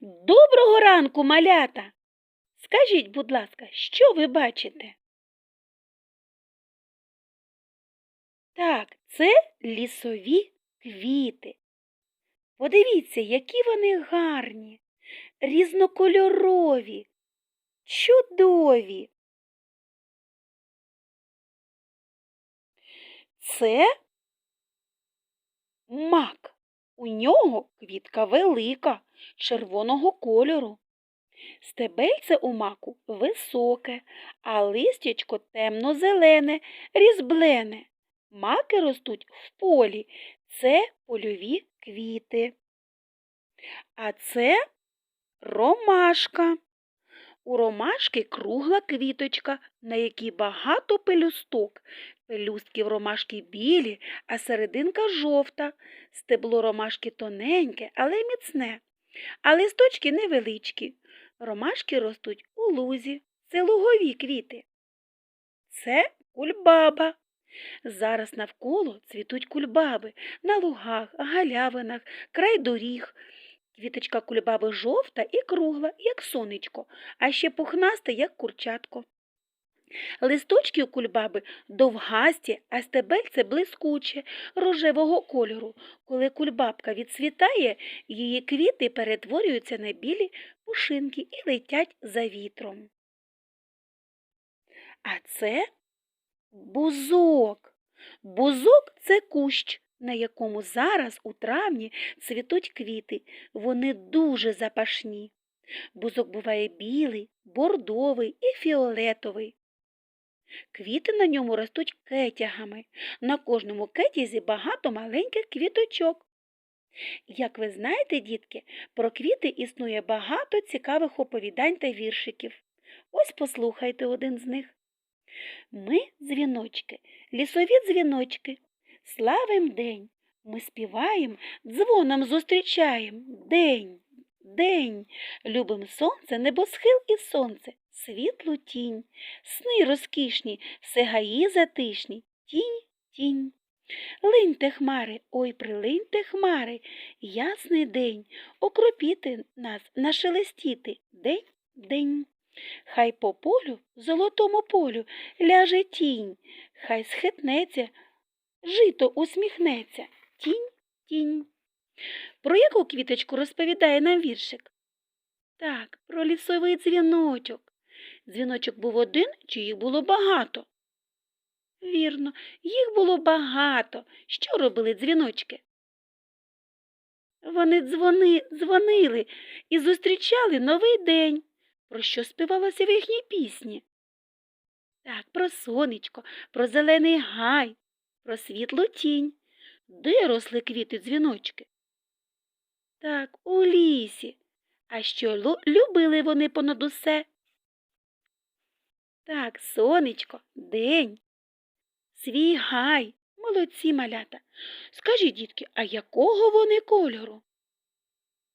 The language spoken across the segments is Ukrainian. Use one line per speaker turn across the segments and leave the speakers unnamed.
Доброго ранку, малята. Скажіть, будь ласка, що ви бачите? Так, це лісові квіти. Подивіться, які вони гарні, різнокольорові, чудові. Це мак. У нього квітка велика, червоного кольору. Стебельце у маку високе, а листячко темно-зелене, різблене. Маки ростуть в полі. Це польові квіти. А це ромашка. У ромашки кругла квіточка, на якій багато пелюсток. Пелюстки в ромашки білі, а серединка жовта. Стебло ромашки тоненьке, але міцне, а листочки невеличкі. Ромашки ростуть у лузі. Це лугові квіти. Це кульбаба. Зараз навколо цвітуть кульбаби на лугах, галявинах, край доріг. Квіточка кульбаби жовта і кругла, як сонечко, а ще пухнаста, як курчатко. Листочки у кульбаби довгасті, а стебельце блискуче, рожевого кольору. Коли кульбабка відцвітає, її квіти перетворюються на білі пушинки і летять за вітром. А це бузок. Бузок це кущ, на якому зараз у травні цвітуть квіти. Вони дуже запашні. Бузок буває білий, бордовий і фіолетовий. Квіти на ньому ростуть кетягами. На кожному кетязі багато маленьких квіточок. Як ви знаєте, дітки, про квіти існує багато цікавих оповідань та віршиків. Ось послухайте один з них. Ми дзвіночки, лісові дзвіночки, славим день. Ми співаємо, дзвоном зустрічаєм. День, день, любим сонце, небосхил і сонце, світлу тінь, сни розкішні, все гаї затишні, тінь, тінь. Линьте хмари, ой, прилиньте хмари, ясний день, окропіти нас, нашелестіти, день, день. Хай по полю, золотому полю, ляже тінь, хай схитнеться, жито усміхнеться, тінь, тінь. Про яку квіточку розповідає нам віршик? Так, про лісовий дзвіночок. Дзвіночок був один, чи їх було багато? Вірно, їх було багато. Що робили дзвіночки? Вони дзвони, дзвонили і зустрічали новий день. Про що співалося в їхній пісні? Так, про сонечко, про зелений гай, про світлу тінь. Де росли квіти дзвіночки? Так, у лісі. А що любили вони понад усе? Так, сонечко, день, свій гай, молодці малята. Скажіть, дітки, а якого вони кольору?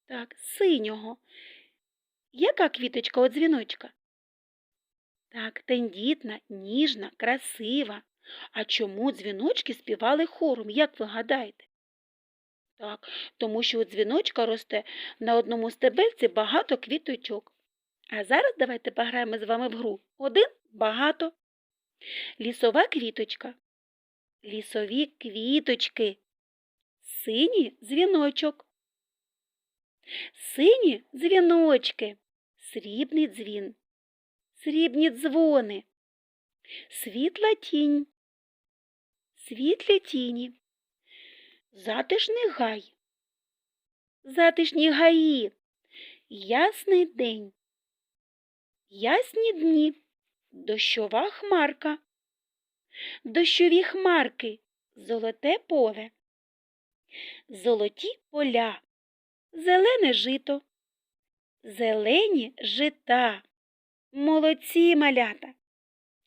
Так, синього. Яка квіточка у дзвіночка? Так, тендітна, ніжна, красива. А чому дзвіночки співали хором, як ви гадаєте? Так, тому що у дзвіночка росте на одному стебельці багато квіточок. А зараз давайте пограємо з вами в гру. Один багато. Лісова квіточка. Лісові квіточки. Синій дзвіночок. Сині дзвіночки. Срібний дзвін. Срібні дзвони. Світла тінь. Світлі тіні. Затишний гай. Затишні гаї. Ясний день. Ясні дні. Дощова хмарка. Дощові хмарки. Золоте поле. Золоті поля. Зелене жито. Зелені жита. Молодці малята.